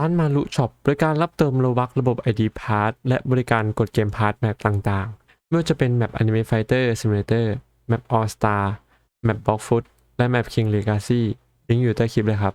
ร้านมารุช็อปบริการรับเติมโลบักระบบ ID p a s s และบริการกดเกมพาร์ทแมปต่างๆ ไม่ว่าจะเป็นแมป Anime Fighter Simulator แมป All Star แมป Block Foot และแมป King Legacy ลิงก์อยู่ใต้คลิปเลยครับ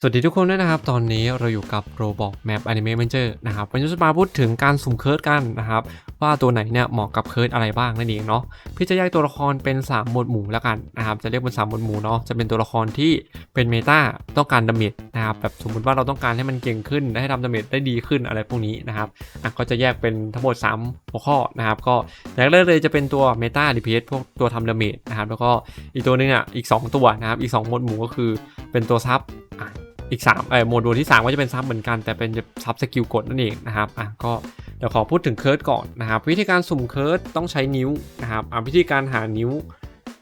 สวัสดีทุกคนด้วยนะครับ ตอนนี้เราอยู่กับ Roblox Map Anime Manager นะครับวันนี้จะมาพูดถึงการสุ่มเคิร์ดกันนะครับ ว่าตัวไหนเนี่ยเหมาะกับเคิร์ดอะไรบ้างนั่นเองเนาะพี่จะแยกตัวละครเป็น 3 หมวดหมู่แล้วกันนะครับจะเรียกเป็น3หมวดหมู่เนาะจะเป็นตัวละครที่เป็นเมตาต้องการดาเมจ นะครับแบบสมมติว่าเราต้องการให้มันเก่งขึ้นและให้ทำดาเมจได้ดีขึ้นอะไรพวกนี้นะครับอะก็จะแยกเป็นทั้งหมด 3 หัวข้อนะครับก็อย่างแรกเลยจะเป็นตัวเมตาดีพีพวกตัวทำดาเมจนะครับแล้วก็อีกตัวหนึงอะอีก 2 ตัวนะครับอีก 2 หมวดหมู่ก็คือเป็นตัวซับอีก3เอ่อโหมดหมู่ที่ 3 ก็จะเป็นซับเหมือนกัน แต่เป็นซับสกิลกดนั่นเองนะครับอะก็เดี๋ยวขอพูดถึงเคิร์ดก่อนนะครับ วิธีการสุ่มเคิร์ดต้องใช้นิ้วนะครับอะวิธีการหานิ้ว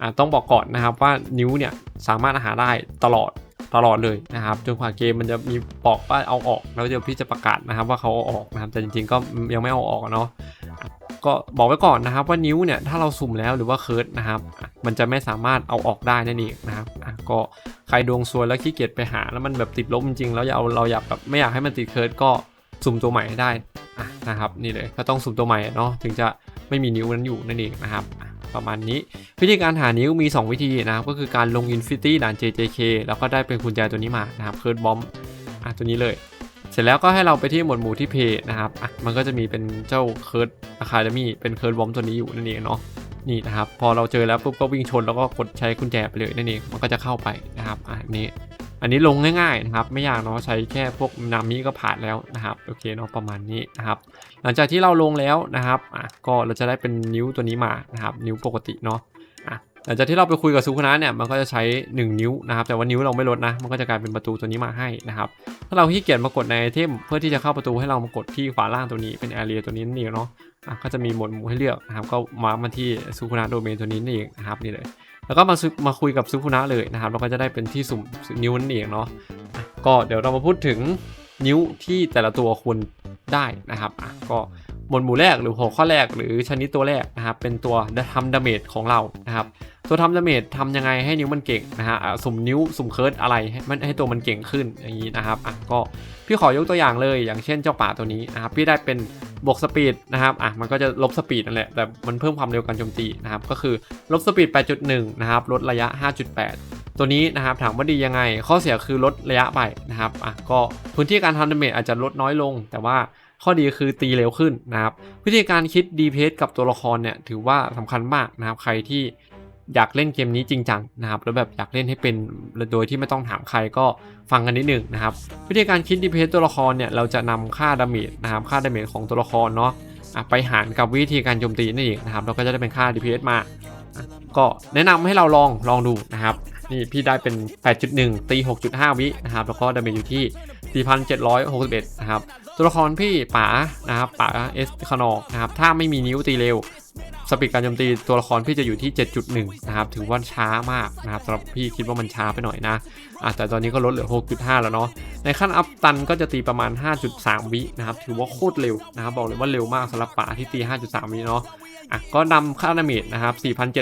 อะต้องบอกก่อนนะครับว่านิ้วเนี่ยสามารถหาได้ตลอด ตลอดเลยนะครับจนกว่าเกมมันจะมีบอกว่าเอาออกแล้วเดี๋ยวพี่จะประกาศนะครับว่าเขาเอาออกนะครับแต่จริงๆก็ยังไม่เอาออกเนาะก็บอกไว้ก่อนนะครับว่านิ้วเนี่ยถ้าเราสุ่มแล้วหรือว่าเคิร์ดนะครับ มันจะไม่สามารถเอาออกได้นั่นเองนะครับก็ใครดวงซวยแล้วขี้เกียจไปหาแล้วมันแบบติดลบจริงๆแล้วเอาเราอยากแบบไม่อยากให้มันติดเคิร์ดก็สุ่มตัวใหม่ให้ได้นะครับนี่เลยก็ต้องสุ่มตัวใหม่เนาะถึงจะไม่มีนิ้วนั้นอยู่นั่นเองนะครับ ประมาณนี้ วิธีการหานิ้วมี 2 วิธีนะครับก็คือการลง Infinity ด่าน JJK แล้วก็ได้เป็นกุญแจตัวนี้มานะครับเคิร์ดบอมอะตัวนี้เลย เสร็จแล้วก็ให้เราไปที่หมวดหมู่ที่เพย์นะครับอะมันก็จะมีเป็นเจ้าเคิร์ดอะคาเดมี่เป็นเคิร์ดบอมตัวนี้อยู่นั่นเองเนาะนี่นะครับพอเราเจอแล้วปุ๊บก็วิ่งชนแล้วก็กดใช้กุญแจไปเลยนั่นเองมันก็จะเข้าไปนะครับอะนนี้ อันนี้ลงง่ายๆนะครับ ไม่ยากเนาะใช้แค่พวกนามิก็ผ่านแล้วนะครับโอเคเนาะประมาณนี้นะครับ หลังจากที่เราลงแล้วนะครับอะก็เราจะได้เป็นนิ้วตัวนี้มานะครับ นิ้วปกติเนาะอะหลังจากที่เราไปคุยกับซูคุนะเนี่ยมันก็จะใช้ 1 นิ้วนะครับแต่ว่านิ้วเราไม่ลดนะ มันก็จะกลายเป็นประตูตัวนี้มาให้นะครับถ้าเราขี้เกียจมากดในไอเทมเพื่อที่จะเข้าประตูให้เรามากดที่ขวาล่างตัวนี้เป็นแอเรียตัวนี้นั่เนาะอะก็จะมีหมวดหมู่ให้เลือกนะครับก็มามาที่ซูคุนะโดเมนตัวนี้นั่เองนะครับนี่เลย แล้วก็มามาคุยกับซูคุนะเลยนะครับเราก็จะได้เป็นที่สุ่มนิ้วนั่นเองเนาะอะก็เดี๋ยวเรามาพูดถึงนิ้วที่แต่ละตัวควรได้นะครับอะก็ หมวดหมู่แรกหรือหัวข้อแรกหรือชนิดตัวแรกนะครับเป็นตัวทำดาเมจของเรานะครับตัวทำดาเมจทำยังไงให้นิ้วมันเก่งนะฮะสุ่มนิ้วสุ่มเคิร์ดอะไรให้มันให้ตัวมันเก่งขึ้นอย่างนี้นะครับอะก็พี่ขอยกตัวอย่างเลยอย่างเช่นเจ้าป่าตัวนี้นะครับพี่ได้เป็นบวกสปีดนะครับอะมันก็จะลบสปีดนั่นแหละแต่มันเพิ่มความเร็วการโจมตีนะครับก็คือลบสปีด 8.1 นะครับลดระยะ 5.8 ตัวนี้นะครับถามว่าดียังไง ข้อเสียคือลดระยะไปนะครับอะก็พื้นที่การทำดาเมจอาจจะลดน้อยลง แต่ว่า ข้อดีคือตีเร็วขึ้นนะครับ วิธีการคิด DPS กับตัวละครเนี่ยถือว่าสำคัญมากนะครับ ใครที่อยากเล่นเกมนี้จริงจังนะครับแล้วแบบอยากเล่นให้เป็นโดยที่ไม่ต้องถามใครก็ฟังกันนิดหนึ่งนะครับ วิธีการคิด DPS ตัวละครเนี่ยเราจะนำค่าดาเมจนะครับค่าดาเมจของตัวละครเนาะะไปหารกับวิธีการโจมตีนั่นเองนะครับ เราก็จะได้เป็นค่า DPS มา ก็แนะนำให้เราลองลองดูนะครับ นี่พี่ได้เป็น 8.1 ตี 6.5 วินะครับแล้วก็ดาเมจอยู่ที่ 4,761 นะครับ ตัวละครพี่ป๋านะครับป๋าเอสคานอนะครับถ้าไม่มีนิ้วตีเร็ว สปีดการโจมตีตัวละครพี่จะอยู่ที่ 7.1 นะครับถือว่าช้ามากนะครับสำหรับพี่คิดว่ามันช้าไปหน่อยนะอะแต่ตอนนี้ก็ลดเหลือ 6.5 แล้วเนาะในขั้นอัพตันก็จะตีประมาณ 5.3 วินะครับถือว่าโคตรเร็วนะครับบอกเลยว่าเร็วมากสำหรับป๋าที่ตี 5.3 วิเนาะ อะก็นำค่าดาเมจนะครับ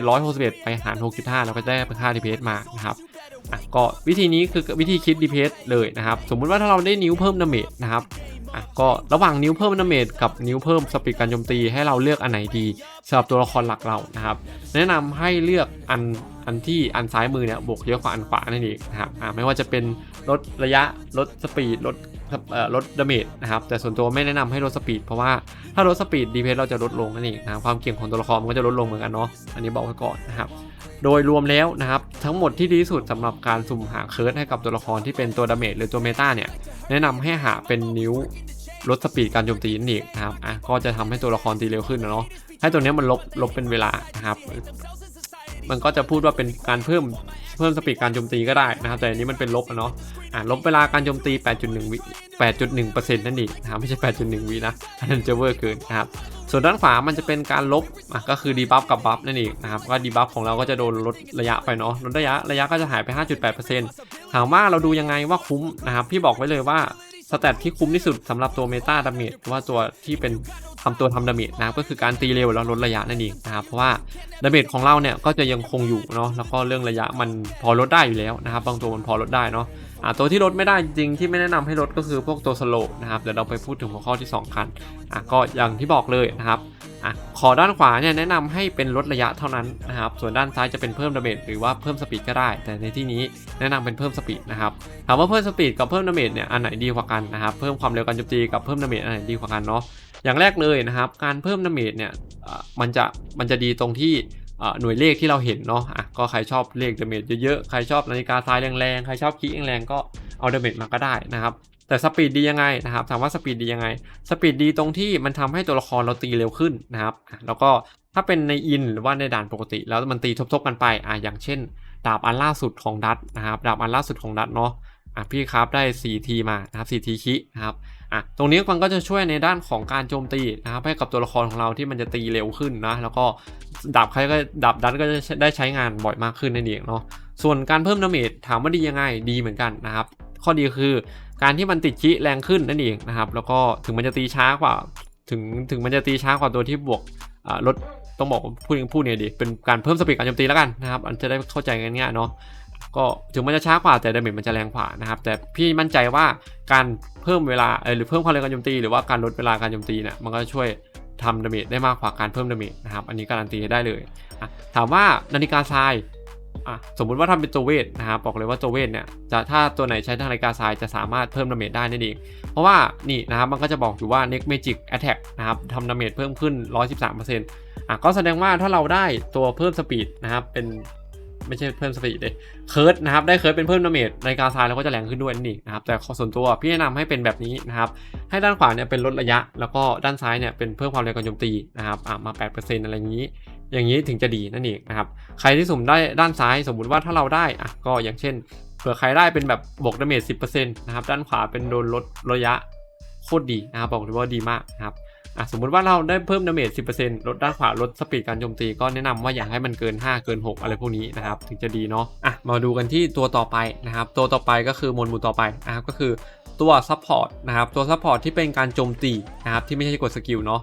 4,761 ไปหาร 6.5 แล้วก็ได้เป็นค่า DPS มานะครับอะก็วิธีนี้คือวิธีคิด DPS เลยนะครับ สมมุติว่าถ้าเราได้นิ้วเพิ่มดาเมจนะครับ อะก็ระหว่างนิ้วเพิ่มดาเมจกับนิ้วเพิ่มสปีดการโจมตีให้เราเลือกอันไหนดีสำหรับตัวละครหลักเรานะครับ แนะนำให้เลือกอันอันที่อันซ้ายมือเนี่ยบวกเยอะกว่าอันขวานั่นเองนะครับอ่าไม่ว่าจะเป็นลดระยะลดสปีดลดเอ่อลดดาเมจนะครับแต่ส่วนตัวไม่แนะนำให้ลดสปีดเพราะว่าถ้าลดสปีดดีเพสเราจะลดลงนั่นเองนะครับความเก่งของตัวละครมันก็จะลดลงเหมือนกันเนาะอันนี้บอกไว้ก่อนนะครับ โดยรวมแล้วนะครับ ทั้งหมดที่ดีที่สุดสำหรับการสุ่มหาเคิร์ดให้กับตัวละครที่เป็นตัวดาเมจหรือตัวเมตาเนี่ย แนะนำให้หาเป็นนิ้วลดสปีดการโจมตีนั่นเองนะครับอะก็จะทำให้ตัวละครตีเร็วขึ้นนะเนาะให้ตัวเนี้ยมันลบลบเป็นเวลานะครับ มันก็จะพูดว่าเป็นการเพิ่มเพิ่มสปีดการโจมตีก็ได้นะครับ แต่อันนี้มันเป็นลบอะเนาะอ่าลบเวลาการโจมตี 8.1วิ8.1%นั่นเองนะครับไม่ใช่ 8.1วินะอันนั้นจะเวอร์เกินนะครับส่วนด้านขวามันจะเป็นการลบอะก็คือดีบัฟกับบัฟนั่นเองนะครับก็ดีบัฟของเราก็จะโดนลดระยะไปเนาะลดระยะระยะก็จะหายไป 5.8%ถามว่าเราดูยังไงว่าคุ้มนะครับพี่บอกไว้เลยว่า สแตทที่คุ้มที่สุดสำหรับตัวเมตาดาเมจว่าตัวที่เป็นทำตัวทำดาเมจนะครับก็คือการตีเร็วแล้วลดระยะนั่นเองนะครับเพราะว่าดาเมจของเราเนี่ยก็จะยังคงอยู่เนาะแล้วก็เรื่องระยะมันพอลดได้อยู่แล้วนะครับบางตัวมันพอลดได้เนาะ อ่าตัวที่ลดไม่ได้จริงๆที่ไม่แนะนำให้ลดก็คือพวกตัวสโลนะครับเดี๋ยวเราไปพูดถึงหัวข้อที่ 2 กันอะก็อย่างที่บอกเลยนะครับอะขอด้านขวาเนี่ยแนะนำให้เป็นลดระยะเท่านั้นนะครับส่วนด้านซ้ายจะเป็นเพิ่มดาเมจหรือว่าเพิ่มสปีดก็ได้ แต่ในที่นี้แนะนำเป็นเพิ่มสปีดนะครับถามว่าเพิ่มสปีดกับเพิ่มดาเมจเนี่ยอันไหนดีกว่ากันนะครับเพิ่มความเร็วการโจมตีกับเพิ่มดาเมจอันไหนดีกว่ากันเนาะอย่างแรกเลยนะครับการเพิ่มดาเมจเนี่ยมันจะมันจะดีตรงที่ หน่วยเลขที่เราเห็นเนาะอะก็ใครชอบเลขดาเมจเยอะๆ ใครชอบนาฬิกาทรายแรงๆ ใครชอบคีแรงๆ ก็เอาเดเมจมาก็ได้นะครับแต่สปีดดียังไงนะครับถามว่าสปีดดียังไง สปีดดีตรงที่มันทำให้ตัวละครเราตีเร็วขึ้นนะครับ แล้วก็ถ้าเป็นในอินหรือว่าในด่านปกติ แล้วมันตีทบๆกันไปอะอย่างเช่น ดาบอันล่าสุดของดัตนะครับ ดาบอันล่าสุดของดัตเนาะ อะพี่ครับได้4ทีมานะครับ4ทีคินะครับอะตรงนี้มันก็จะช่วยในด้านของการโจมตีนะครับให้กับตัวละครของเราที่มันจะตีเร็วขึ้นนะแล้วก็ดาบใครก็ดาบดัตก็จะได้ใช้งานบ่อยมากขึ้นนั่นเองเนาะส่วนการเพิ่มดาเมจถามว่าดียังไงดีเหมือนกันนะครับ ข้อดีคือการที่มันติดคิแรงขึ้นนั่นเองนะครับแล้วก็ถึงมันจะตีช้ากว่าถึงถึงมันจะตีช้ากว่าตัวที่บวกอ่าลดต้องบอกว่าพูดพูดเนี่ยดิเป็นการเพิ่มสปีดการโจมตีแล้วกันนะครับ อันจะได้เข้าใจง่ายๆเนาะ ก็ถึงมันจะช้ากว่าแต่ดาเมจมันจะแรงกว่านะครับ แต่พี่มั่นใจว่าการเพิ่มเวลาหรือเพิ่มความเร็วการโจมตี หรือว่าการลดเวลาการโจมตีเนี่ยมันก็ช่วยทำดาเมจได้มากกว่าการเพิ่มดาเมจนะครับ อันนี้การันตีได้เลย ถามว่านาฬิกาทรายสมมุติว่าทำเป็นตัวเวทนะครับบอกเลยว่าตัวเวทเนี่ยจะถ้าตัวไหนใช้ทางนาฬิกาทรายจะสามารถเพิ่มดาเมจได้นั่นเองเพราะว่านี่นะครับมันก็จะบอกอยู่ว่า next magic attack นะครับทำดาเมจเพิ่มขึ้น 113%อะก็แสดงว่าถ้าเราได้ตัวเพิ่มสปีดนะครับเป็น ไม่ใช่เพิ่มสปีดเลยเคิร์ดนะครับได้เคิร์ดเป็นเพิ่มดาเมจนกาทรายเราก็จะแรงขึ้นด้วยนั่นะครับแต่ส่วนตัวพี่แนะนำให้เป็นแบบนี้นะครับให้ด้านขวาเนี่ยเป็นลดระยะ แล้วก็ด้านซ้ายเนี่ยเป็นเพิ่มความเร็วการโจมตีนะครับอะมา 8%อะไรอย่างนี้ อย่างนี้ถึงจะดีนั่นเองนะครับใครที่สุ่มได้ด้านซ้ายสมมุติว่าถ้าเราได้อะก็อย่างเช่นเผื่อใครได้เป็นแบบบวกดาเมจ10%นะครับด้านขวาเป็นโดนลดระยะโคตรดีนะครับบอกเลยว่าดีมากนะครับ อะสมมุติว่าเราได้เพิ่มดาเมจ 10%ลดด้านขวาลดสปีดการโจมตีก็แนะนำว่าอย่าให้มันเกิน 5 เกิน 6 อะไรพวกนี้นะครับถึงจะดีเนาะอะมาดูกันที่ตัวต่อไปนะครับตัวต่อไปก็คือมนมูต่อไปนะครับก็คือตัวซัพพอร์ตนะครับตัวซัพพอร์ตที่เป็นการโจมตีนะครับที่ไม่ใช่กดสกิลเนาะ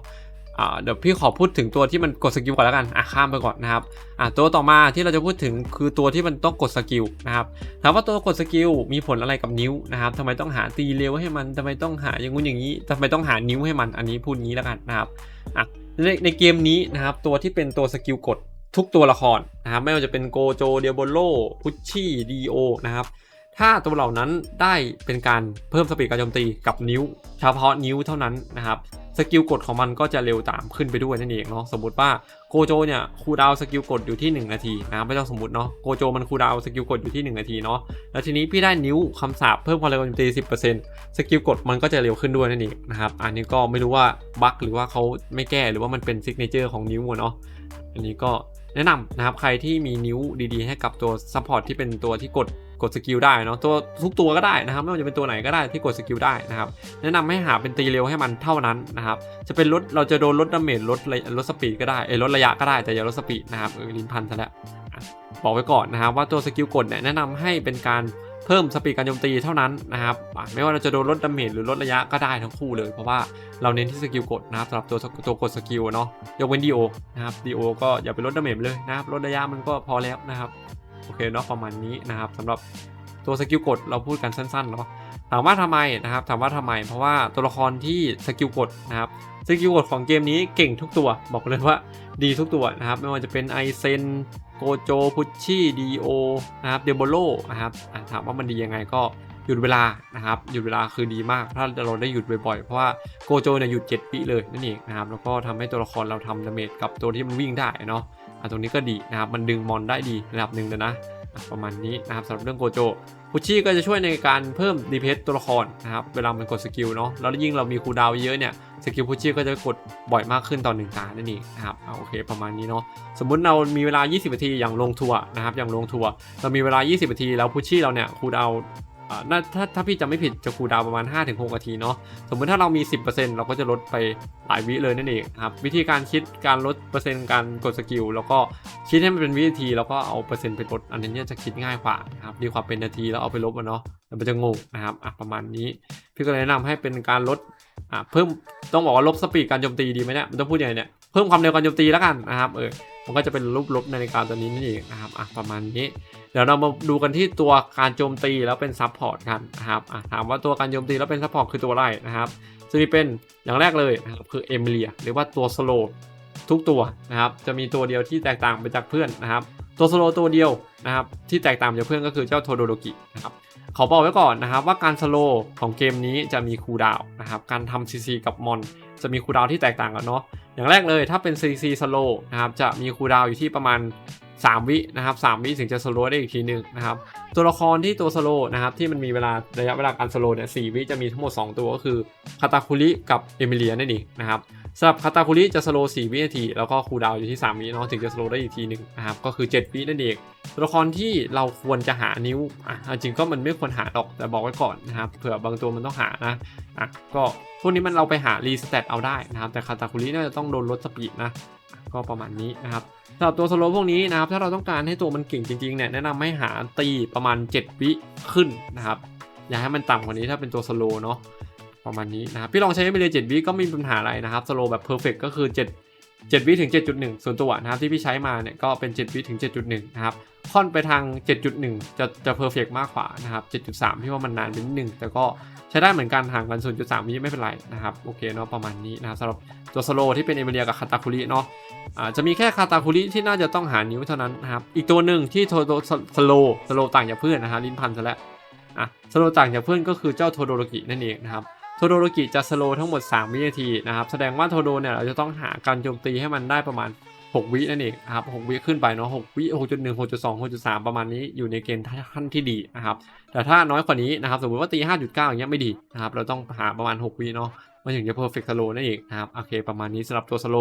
เดี๋ยวพี่ขอพูดถึงตัวที่มันกดสกิลก่อนแล้วกันอะข้ามไปก่อนนะครับอะตัวต่อมาที่เราจะพูดถึงคือตัวที่มันต้องกดสกิลนะครับถามว่าตัวกดสกิลมีผลอะไรกับนิ้วนะครับทำไมต้องหาตีเร็วให้มันทำไมต้องหาอย่างงู้นอย่างนี้ทำไมต้องหานิ้วให้มันอันนี้พูดงี้แล้วกันนะครับอะในในเกมนี้นะครับตัวที่เป็นตัวสกิลกดทุกตัวละครนะครับไม่ว่าจะเป็นโกโจเดียโบโลพุชชี่ดีโอนะครับ ถ้าตัวเหล่านั้นได้เป็นการเพิ่มสปีดการโจมตีกับนิ้ว เฉพาะนิ้วเท่านั้นนะครับสกิลกดของมันก็จะเร็วตามขึ้นไปด้วยนั่นเองเนาะสมมติว่าโกโจเนี่ยคูดาวสกิลกดอยู่ที่ 1 นาทีนะไม่ต้องสมมติเนาะโกโจมันคูดาวสกิลกดอยู่ที่ 1 นาทีเนาะแล้วทีนี้พี่ได้นิ้วคำสาปเพิ่มความเร็วการโจมตี 10%สกิลกดมันก็จะเร็วขึ้นด้วยนั่นเองนะครับอันนี้ก็ไม่รู้ว่าบั๊กหรือว่าเขาไม่แก้หรือว่ามันเป็นซิกเนเจอร์ของนิ้วเนาะอันนี้ก็แนะนำนะครับใครที่มีนิ้วดีๆ ให้กับตัวซัพพอร์ตที่เป็นตัวที่กด กดสกิลได้เนาะตัวทุกตัวก็ได้นะครับไม่ว่าจะเป็นตัวไหนก็ได้ที่กดสกิลได้นะครับแนะนำให้หาเป็นตีเร็วให้มันเท่านั้นนะครับจะเป็นลดเราจะโดนลดดาเมจลดลดสปีดก็ได้เอ้ยลดระยะก็ได้แต่อย่าลดสปีดนะครับลิ้นพันซะแล้วบอกไว้ก่อนนะครับว่าตัวสกิลกดเนี่ยแนะนำให้เป็นการเพิ่มสปีดการโจมตีเท่านั้นนะครับไม่ว่าเราจะโดนลดดาเมจหรือลดระยะก็ได้ทั้งคู่เลย เพราะว่าเราเน้นที่สกิลกดนะครับสำหรับตัวตัวกดสกิลเนาะยกเว้นดีโอนะครับดีโอก็อย่าไปลดดาเมจเลยนะครับลดระยะมันก็พอแล้วนะครับ อเคเนาะประมาณนี้นะครับสำหรับตัวสกิลกดเราพูดกันสั้นๆเนาะถามว่าทำไมนะครับถามว่าทำไม เพราะว่าตัวละครที่สกิลกดนะครับสกิลกดของเกมนี้เก่งทุกตัว บอกเลยว่าดีทุกตัวนะครับ ไม่ว่าจะเป็นไอเซนโกโจพุชชี่ดีโอนะครับเดโบโลนะครับถามว่ามันดียังไงก็หยุดเวลานะครับหยุดเวลาคือดีมาก ถ้าเราได้หยุดบ่อยๆ เพราะว่าโกโจเนี่ยหยุด7วิเลยนั่นเองนะครับแล้วก็ทำให้ตัวละครเราทำดาเมจกับตัวที่มันวิ่งได้เนาะ อะตรงนี้ก็ดีนะครับ มันดึงมอนได้ดีระดับหนึ่งเลยนะอะประมาณนี้นะครับสำหรับเรื่องโกโจพุชชี่ก็จะช่วยในการเพิ่มดีเพสตัวละครนะครับเวลามันกดสกิลเนาะแล้วยิ่งเรามีคูดาวเยอะเนี่ยสกิลพุชชี่ก็จะกดบ่อยมากขึ้นต่อหนึ่งตานั่นเองนะครับอ่าโอเคประมาณนี้เนาะสมมุติเรามีเวลา 20นาทีอย่างลงทัวร์นะครับอย่างลงทัวร์เรามีเวลา 20นาทีแล้วพุชชี่เราเนี่ยคูดาว น่าถ้าถ้าพี่จำไม่ผิดจะคูดาวประมาณ 5-6นาทีเนาะสมมติถ้าเรามี 10%เราก็จะลดไปหลายวิเลยนั่นเองครับวิธีการคิดการลดเปอร์เซ็นต์การกดสกิลแล้วก็คิดให้มันเป็นวินาที แล้วก็เอาเปอร์เซ็นต์ไปลดอันนี้เนี่ยจะคิดง่ายกว่านะครับดีกว่าเป็นนาทีแล้วเอาไปลบมันเนาะแล้วมันจะงงนะครับอะประมาณนี้ พี่ก็เลยแนะนำให้เป็นการลดอะเพิ่มต้องบอกว่าลบสปีดการโจมตีดีไหมเนี่ยมันต้องพูดยังไงเนี่ยเพิ่มความเร็วการโจมตีแล้วกันนะครับเออ มันก็จะเป็นรูปลบนาฬิกาตัวนี้นี่นเองนะครับอะประมาณนี้ เดี๋ยวเรามาดูกันที่ตัวการโจมตีแล้วเป็นซับพอร์ตกันนะครับอะถามว่าตัวการโจมตีแล้วเป็นซับพอร์ตคือตัวอะไรนะครับจะมีเป็นอย่างแรกเลยนะครับคือเอมิเลียหรือว่าตัวสโลทุกตัวนะครับจะมีตัวเดียวที่แตกต่างไปจากเพื่อนนะครับ ตัวสโลตัวเดียวนะครับที่แตกต่างจากเพื่อนก็คือเจ้าโทโดโดกินะครับขอบอกไว้ก่อนนะครับว่าการสโลของเกมนี้จะมีคูดาวนะครับการทำซีซีกับมอนจะมีคูดาวที่แตกต่างกันเนาะ อย่างแรกเลยถ้าเป็นซีซีสโลนะครับจะมีคูลดาวอยู่ที่ประมาณ 3 วินะครับ3วิถึงจะสโลได้อีกทีหนึ่งนะครับตัวละครที่ตัวสโลนะครับที่มันมีเวลาระยะเวลาการสโลเนี่ยสวิจะมีทั้งหมด 2 ตัวก็คือคาตาคุริกับเอมิเลียนั่นเองนะครับสำหรับคาตาคุริจะสโล4วินาที แล้วก็คูดาวอยู่ที่ 3 วิเนาะถึงจะสโลได้อีกทีหนึ่งนะครับก็คือ 7 วินั่นเองตัวละครที่เราควรจะหานิ้วอะจริงก็มันไม่ควรหาหรอกแต่บอกไว้ก่อนนะครับเผื่อบางตัวมันต้องหานะอะก็พวกนี้มันเราไปหารีสเตตเอาได้นะครับแต่คาตาคุริน่าจะต้องโดนลดสปีดนะ ก็ประมาณนี้นะครับสำหรับตัวสโลพวกนี้นะครับถ้าเราต้องการให้ตัวมันเก่งจริงๆเนี่ยแนะนำให้หาตีประมาณ 7 วิขึ้นนะครับอย่าให้มันต่ำกว่านี้ถ้าเป็นตัวสโลเนาะประมาณนี้นะครับพี่ลองใช้ไปเลย7วิก็ไม่มีปัญหาอะไรนะครับสโลแบบเพอร์เฟกก็คือ 7 7วิถึง 7.1 ส่วนตัวนะครับที่พี่ใช้มาเนี่ยก็เป็น 7วิถึง 7.1 นะครับค่อนไปทาง 7.1 จะจะเพอร์เฟกมากกว่านะครับ 7.3พี่ว่ามันนานไปนิดนึงแต่ก็ใช้ได้เหมือนกันห่างกัน 0.3วิไม่เป็นไรนะครับโอเคเนาะประมาณนี้นะครับสำหรับตัวสโลที่เป็นเอเมเรียกับคาตาคุริเนาะอาจะมีแค่คาตาคุริที่น่าจะต้องหานิ้วเท่านั้นนะครับอีกตัวหนึ่งที่โทโดสโลสโลต่างจากเพื่อนนะฮะลิ้นพันซะแล้วอะสโลต่างจากเพื่อนก็คือเจ้าโทโดโรกินั่นเองนะครับ โทโดโรกิจะสโลทั้งหมด 3 วินาทีนะครับ แสดงว่าโทโดเนี่ยเราจะต้องหาการโจมตีให้มันได้ประมาณ 6 วินั่นเองนะครับ 6 วิขึ้นไปเนาะ 6 วิ 6.1 6.2 6.3 ประมาณนี้อยู่ในเกณฑ์ขั้นที่ดีนะครับ แต่ถ้าน้อยกว่านี้นะครับ สมมติว่าตี 5.9 อย่างเงี้ยไม่ดีนะครับ เราต้องหาประมาณ 6 วิเนาะ มันถึงจะเพอร์เฟกต์สโลนั่นเองนะครับ โอเค ประมาณนี้สำหรับตัวสโล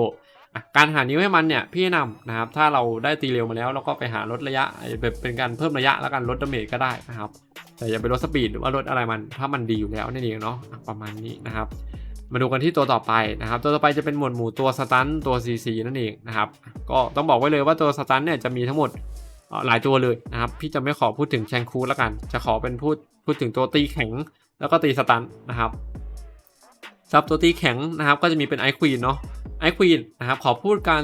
การหานิ้วให้มันเนี่ยพี่แนะนำนะครับ ถ้าเราได้ตีเร็วมาแล้วเราก็ไปหาลดระยะแบบเป็นการเพิ่มระยะแล้วกันลดดาเมจก็ได้นะครับ แต่อย่าไปลดสปีดหรือว่าลดอะไรมัน ถ้ามันดีอยู่แล้วนั่นเองเนาะประมาณนี้นะครับ มาดูกันที่ตัวต่อไปนะครับ ตัวต่อไปจะเป็นหมวดหมู่ตัวสตันตัว CC นั่นเองนะครับ ก็ต้องบอกไว้เลยว่าตัวสตันเนี่ยจะมีทั้งหมดหลายตัวเลยนะครับ พี่จะไม่ขอพูดถึงแชงคูแล้วกัน จะขอเป็นพูดพูดถึงตัวตีแข็ง แล้วก็ตีสตันนะครับสำหรับตัวตีแข็งนะครับ ก็จะมีเป็นไอควีนเนาะ ไอควีนนะครับขอพูดการ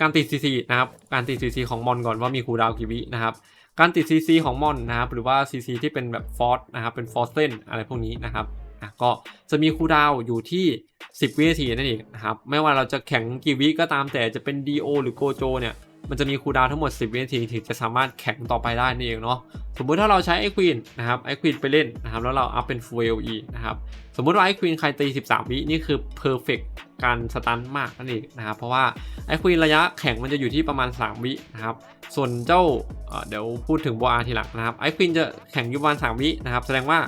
การติด CC นะครับการติด CC ของมอนก่อนว่ามีคูดาวกี่วินะครับการติด CC ของมอนนะครับหรือว่า CC ที่เป็นแบบฟอสนะครับเป็นฟอสเซนอะไรพวกนี้นะครับอะก็จะมีคูดาวอยู่ที่ 10 วินาทีนั่นเองนะครับไม่ว่าเราจะแข่งกี่วิก็ตามแต่จะเป็น DO หรือโกโจเนี่ยมันจะมีคูดาวทั้งหมด 10 วินาทีถึงจะสามารถแข่งต่อไปได้นั่นเองเนาะสมมุติถ้าเราใช้ไอควีนนะครับไอควีนไปเล่นนะครับแล้วเราอัพเป็น Full AOE นะครับสมมุติว่าไอควีนใครตี 13 วินี่คือ perfect การสตันมากนั่นเองนะครับเพราะว่าไอควีนระยะแข่งมันจะอยู่ที่ประมาณ 3 วินะครับส่วนเจ้าเเดี๋ยวพูดถึงโบอาทีหลังนะครับไอควีนจะแข่งอยู่ประมาณ3วินะครับแสดงว่า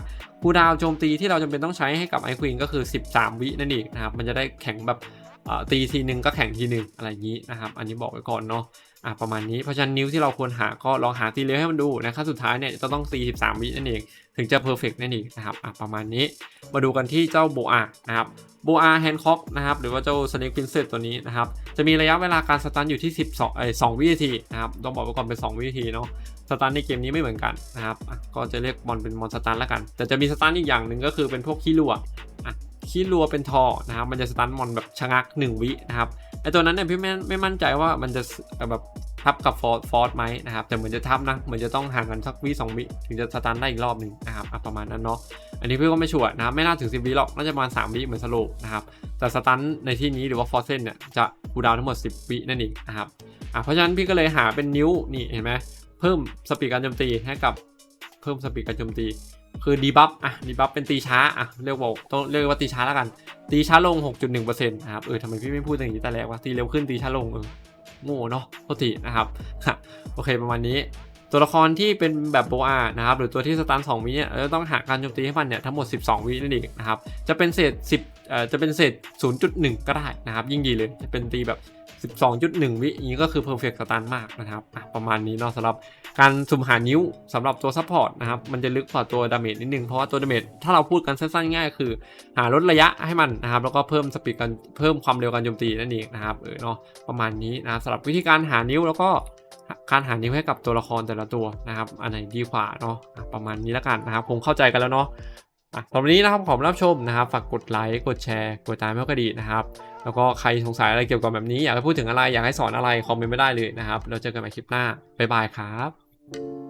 คูดาวโจมตีที่เราจำเป็นต้องใช้ให้กับไอควีนก็คือ 13 วินั่นเองนะครับมันจะได้แข่งแบบตีทีหนึ่งก็แข่งทีหนึ่งอะไรอย่างนี้นะครับอันนี้บอกไว้ก่อนเนาะ อะประมาณนี้เพราะฉะนั้นนิ้วที่เราควรหาก็ลองหาตีเร็วให้มันดูนะขั้นสุดท้ายเนี่ยจะต้องตี13วินั่นเอง ถึงจะเพอร์เฟกนั่นเองนะครับอะประมาณนี้มาดูกันที่เจ้าโบอานะครับโบอาแฮนค็อกนะครับหรือว่าเจ้าสเน็กพินเซตตัวนี้นะครับจะมีระยะเวลาการสตันอยู่ที่ 12เอ้2วินาทีนะครับต้องบอกไว้ก่อนเป็น 2 วินาทีเนาะสตันในเกมนี้ไม่เหมือนกันนะครับก็จะเรียกมอนเป็นมอนสตันแล้วกัน แต่จะมีสตันอีกอย่างหนึ่งก็คือเป็นพวกขี้รัวอะขี้รัวเป็นทอนะครับมันจะสตันมอนแบบชะงัก 1 วินะครับ ไอตัวนั้นเนี่ยพี่ไม่ไม่มั่นใจว่ามันจะแบบทับกับฟอร์ฟอร์ดไหมนะครับ แต่เหมือนจะทับนะ เหมือนจะต้องห่างกันสักวิสองวิถึงจะสตันได้อีกรอบหนึ่งนะครับประมาณนั้นเนาะ อันนี้พี่ก็ไม่ชัวร์นะครับไม่น่าถึง 10วิหรอก น่าจะประมาณ 3 วิเหมือนสโลนะครับ แต่สตันในที่นี้หรือว่าฟอร์เซนเนี่ยจะคูดาวทั้งหมด 10 วินั่นเองนะครับ อะเพราะฉะนั้นพี่ก็เลยหาเป็นนิ้วนี่เห็นไหมเพิ่มสปีดการโจมตีให้กับเพิ่มสปีดการโจมตี คือดีบัฟอะดีบัฟเป็นตีช้าอะเรียกว่าต้องเรียกว่าตีช้าแล้วกัน ตีช้าลง 6.1%นะครับเออทำไมพี่ไม่พูดอย่างนี้แต่แรกว่าตีเร็วขึ้นตีช้าลงเออโง่เนาะโทษทีนะครับโอเคประมาณนี้ ตัวละครที่เป็นแบบโบอานะครับหรือตัวที่สตัน2วิเนี่ยเราจะต้องหาการโจมตีให้มันเนี่ยทั้งหมด 12 วินั่นเองนะครับจะเป็นเศษ 10เอ่อจะเป็นเศษ 0.1 ก็ได้นะครับยิ่งดีเลยจะเป็นตีแบบ 12.1 วิอย่างนี้ก็คือ perfect สตันมากนะครับอะประมาณนี้เนาะสำหรับการสุ่มหานิ้วสำหรับตัวซัพพอร์ตนะครับ มันจะลึกกว่าตัวดาเมจนิดนึง เพราะว่าตัวดาเมจถ้าเราพูดกันสั้นๆง่ายคือ หาลดระยะให้มันนะครับ แล้วก็เพิ่มสปีดการเพิ่มความเร็วการโจมตีนั่นเองนะครับเออเนาะประมาณนี้นะสำหรับวิธีการหานิ้วแล้วก็การหานิ้วให้กับตัวละครแต่ละตัวนะครับ อันไหนดีกว่าเนาะอะประมาณนี้แล้วกันนะครับคงเข้าใจกันแล้วเนาะ อะสำหรับนนี้นะครับขอบรับชมนะครับ ฝากกดไลค์ กดแชร์ กดตามให้ก็ดีนะครับ แล้วก็ใครสงสัยอะไรเกี่ยวกับแบบนี้ อยากให้พูดถึงอะไร อยากให้สอนอะไร คอมเมนต์ไม่ได้เลยนะครับ เราเจอกันใหม่คลิปหน้า บ๊ายบายครับ